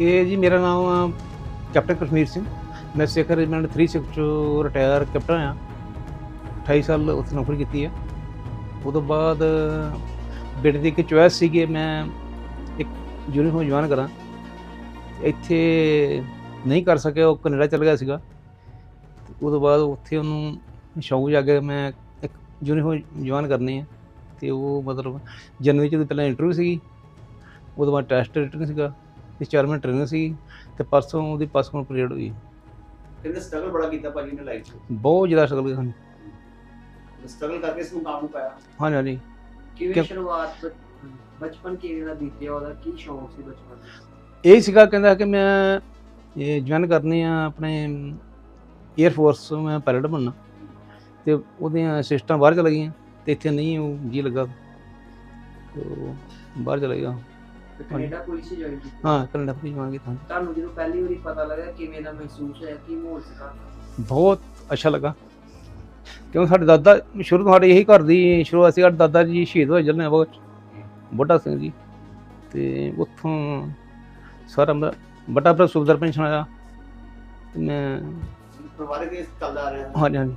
ਇਹ ਜੀ ਮੇਰਾ ਨਾਮ ਆ ਕੈਪਟਨ ਕਸ਼ਮੀਰ ਸਿੰਘ। ਮੈਂ ਸਿੱਖ ਰੈਜੀਮੈਂਟ 36 ਚੋਂ ਰਿਟਾਇਰ ਕੈਪਟਨ ਆ। 28 ਸਾਲ ਉੱਥੇ ਨੌਕਰੀ ਕੀਤੀ ਹੈ ਉਦੋਂ ਬਾਅਦ ਬੇਟੇ ਦੀ ਇੱਕ ਚੁਆਇਸ ਸੀਗੀ, ਮੈਂ ਇੱਕ ਯੂਨੀਫਾਰਮ ਜਵਾਨ ਕਰਾਂ। ਇੱਥੇ ਨਹੀਂ ਕਰ ਸਕਿਆ, ਉਹ ਕੈਨੇਡਾ ਚਲ ਗਿਆ ਸੀਗਾ। ਤੇ ਉਦੋਂ ਬਾਅਦ ਉੱਥੇ ਉਹਨੂੰ ਸ਼ੌਕ ਕੇ ਮੈਂ ਇੱਕ ਯੂਨੀਫਾਰਮ ਜਵਾਨ ਕਰਨੀ ਹੈ ਤੇ ਉਹ ਮਤਲਬ ਜਨਵਰੀ ਚ ਉਹਦੀ ਪਹਿਲਾਂ ਇੰਟਰਵਿਊ ਸੀਗੀ। ਉਹਦੇ ਬਾਅਦ ਟੈਸਟ ਰਿਟਨ ਸੀਗਾ। ਤੇ ਚਾਰ ਮਹੀਨੇ ਟ੍ਰੇਨਿੰਗ ਸੀ ਤੇ ਪਰਸੋਂ ਉਹਦੀ ਪਾਸਪੋਰਟ ਪੀਰੀਅਡ ਹੋਈ। ਕਹਿੰਦੇ ਸਟਰਗਲ ਬੜਾ ਕੀਤਾ ਭਾਜੀ ਨੇ ਲਾਈਫ 'ਚ? ਬਹੁਤ ਜ਼ਿਆਦਾ ਸਟਰਗਲ ਹਨ ਸਟਰਗਲ ਕਰਕੇ ਇਸ ਨੂੰ ਕਾਮ ਨੂੰ ਪਾਇਆ। ਹਾਂਜੀ ਹਾਂਜੀ। ਕਿਵੇਂ ਸ਼ੁਰੂਆਤ ਬਚਪਨ ਕਿਵੇਂ ਦਾ ਬੀਤਿਆ? ਉਹਦਾ ਕੀ ਸ਼ੌਂਕ ਸੀ ਬਚਪਨ ਦਾ? ਇਹ ਸੀਗਾ ਕਹਿੰਦਾ ਕਿ ਮੈਂ ਇਹ ਜੁਆਇਨ ਕਰਨੀ ਆ ਆਪਣੇ 에ਅਰ ਫੋਰਸ ਮੈਂ ਪਾਇਲਟ ਬਣਨਾ। ਤੇ ਉਹਦੀਆਂ ਸਿਸਟਮ ਬਾਹਰ ਚਲ ਗਈਆਂ ਤੇ ਇੱਥੇ ਨਹੀਂ ਉਹ ਜੀ ਲੱਗਾ। ਬਾਹਰ ਚਲਾ ਗਿਆ। ਤੇ ਕੈਨੇਡਾ ਪੁਲਿਸ ਹੀ ਜੁਆਇਨ ਕੀਤੀ ਹਾਂ ਕੈਨੇਡਾ ਵੀ ਜੁਆਇਨ ਕੀਤਾ ਤੁਹਾਨੂੰ ਜਦੋਂ ਪਹਿਲੀ ਵਾਰੀ ਪਤਾ ਲੱਗਾ ਕਿਵੇਂ ਦਾ ਮਹਿਸੂਸ ਹੋਇਆ ਕੀ ਮਾਹੌਲ ਸੀ ਘਰ ਦਾ ਬਹੁਤ ਅੱਛਾ ਲੱਗਾ। ਕਿਉਂ ਸਾਡੇ ਦਾਦਾ ਸ਼ੁਰੂ ਤੋਂ ਸਾਡੇ ਇਹੀ ਘਰ ਦੀ ਸ਼ੁਰੂਆਤ ਸੀ ਸਾਡੇ ਦਾਦਾ ਜੀ ਸ਼ਹੀਦ ਹੋਏ ਜਲਨੇ ਬਹੁਤ ਬੁੱਢਾ ਸਿੰਘ ਜੀ। ਤੇ ਉੱਥੋਂ ਸਾਰਾ ਮੇਰਾ ਬਟਾ ਪਰ ਪੈਨਸ਼ਨ ਆਇਆ। ਤੇ ਮੈਂ ਪਰਿਵਾਰਕ ਇਸ ਚੱਲਦਾ ਆ ਰਿਹਾ। ਹਾਂਜੀ ਹਾਂਜੀ।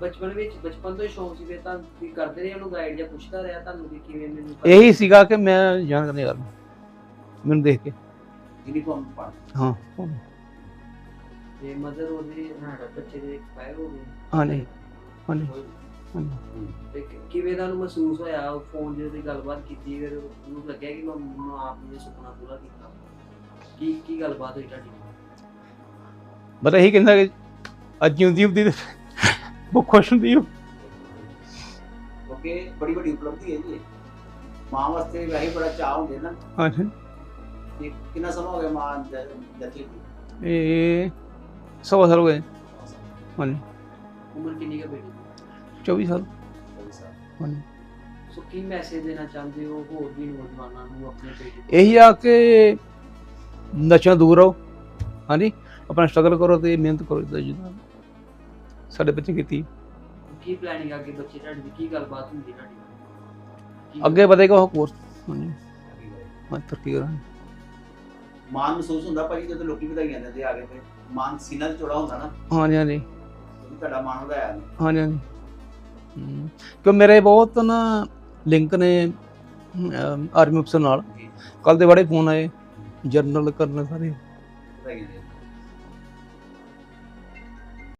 ਬਚਪਨ ਵਿੱਚ ਬਚਪਨ ਤੋਂ ਹੀ ਸ਼ੌਂਕ ਸੀ ਫਿਰ ਤਾਂ ਤੁਸੀਂ ਕਰਦੇ ਰਹੇ ਉਹਨੂੰ ਗਾਈਡ ਜਾਂ ਪੁੱਛਦਾ ਰਿਹਾ ਤੁਹਾਨੂੰ ਕਿ ਕਿਵੇਂ ਮੈਨੂੰ ਇਹੀ ਸੀਗਾ ਕਿ ਮੈਂ ਜਾਣ ਕਰਨੇ ਯਾਰ ਮੈਨੂੰ ਦੇਖ ਕੇ। ਯੂਨੀਫਾਰਮ ਪਾ ਹਾਂ। ਤੇ ਮਦਰ ਉਹਦੇ ਹਾਂ ਬੱਚੇ ਦੇ ਐਕਸਪਾਇਰ ਹੋ ਗਏ। ਹਾਂਜੀ। ਹਾਂਜੀ। ਹਾਂਜੀ। ਤੇ ਕਿ- ਕਿਵੇਂ ਦਾ ਉਹਨੂੰ ਮਹਿਸੂਸ ਹੋਇਆ? ਉਹ ਫੋਨ ਜਦੋਂ ਦੀ ਗੱਲਬਾਤ ਕੀਤੀ ਫਿਰ ਉਹਨੂੰ ਲੱਗਿਆ ਕਿ ਮੈਂ ਮੈਂ ਆਪ ਨੇ ਸੁਪਨਾ ਪੂਰਾ ਕੀਤਾ। ਕੀ ਕੀ ਗੱਲਬਾਤ ਹੋਈ ਤੁਹਾਡੀ? ਬਸ ਇਹੀ ਕਹਿੰਦਾ ਕਿ ਅੱਜ ਜਿਉਂਦੀ ਹੁੰਦੀ ਤੇ ਬਹੁਤ ਖੁਸ਼ ਹੁੰਦੀ ਉਹ ਕਿਉਂਕਿ ਬੜੀ ਵੱਡੀ ਉਪਲਬਧੀ ਹੈ ਜੀ ਇਹ। ਮਾਂ ਵਾਸਤੇ ਵੈਸੇ ਬੜਾ ਚਾਹ ਹੁੰਦੇ ਨਾ। ਹਾਂਜੀ। ਕਿ ਕਿੰਨਾ ਸਮਾਂ ਹੋ ਗਿਆ ਮਾਂ ਜੱਤੀ ਇਹ ਸਵਾ ਸਾਲ ਹੋ ਗਏ। ਹਾਂਜੀ। ਉਮਰ ਕਿੰਨੀ ਹੈ ਬੇਟੀ? ਦੀ 24 ਸਾਲ। ਹਾਂਜੀ। ਸੋ ਕੀ ਮੈਸੇਜ ਦੇਣਾ ਚਾਹੁੰਦੇ ਹੋ ਹੋਰ ਵੀ ਨੌਜਵਾਨਾਂ ਨੂੰ ਆਪਣੇ ਬੇਟੇ ਨੂੰ? ਇਹੀ ਆ ਕਿ ਨਸ਼ਿਆਂ ਦੂਰ ਰਹੋ। ਹਾਂਜੀ। ਆਪਣਾ ਸਟਰਗਲ ਕਰੋ ਤੇ ਮਿਹਨਤ ਕਰੋ ਜਿੱਦਾਂ ਜਿੱਦਾਂ ਸਾਡੇ ਬੱਚੇ ਕੀਤੀ ਕੀ ਪਲੈਨਿੰਗ ਅੱਗੇ ਬੱਚੇ ਤੁਹਾਡੀ ਦੀ? ਕੀ ਗੱਲਬਾਤ ਹੁੰਦੀ ਤੁਹਾਡੀ? ਕੀ- ਅੱਗੇ ਵਧੇਗਾ ਉਹ ਕੋਰਸ ਹਾਂਜੀ। ਹਾਂ ਤਰੱਕੀ ਕਰਾਂਗੇ ਮਾਨ ਮਹਿਸੂਸ ਹੁੰਦਾ ਭਾਜੀ ਜਦੋਂ ਲੋਕੀ ਵਧਾਈਆਂ ਦਿੰਦੇ ਆ ਗਏ ਤੇ ਮਾਨ ਸੀਨਾ ਤੇ ਚੌੜਾ ਹੁੰਦਾ ਨਾ। ਹਾਂਜੀ ਹਾਂਜੀ। ਕਿਉਂਕਿ ਤੁਹਾਡਾ ਮਾਨ ਵਧਾਇਆ ਨੇ ਹਾਂਜੀ ਹਾਂਜੀ। ਹਮ, ਕਿਉਂ ਮੇਰੇ ਬਹੁਤ ਨਾ ਲਿੰਕ ਨੇ ਆਰਮੀ ਅਫਸਰ ਨਾਲ। ਕੱਲ ਦੇ ਬੜੇ ਫੋਨ ਆਏ। ਜਰਨਲ ਕਰਨ ਸਾਰੇ। ਵਧਾਈਆਂ ਨੇ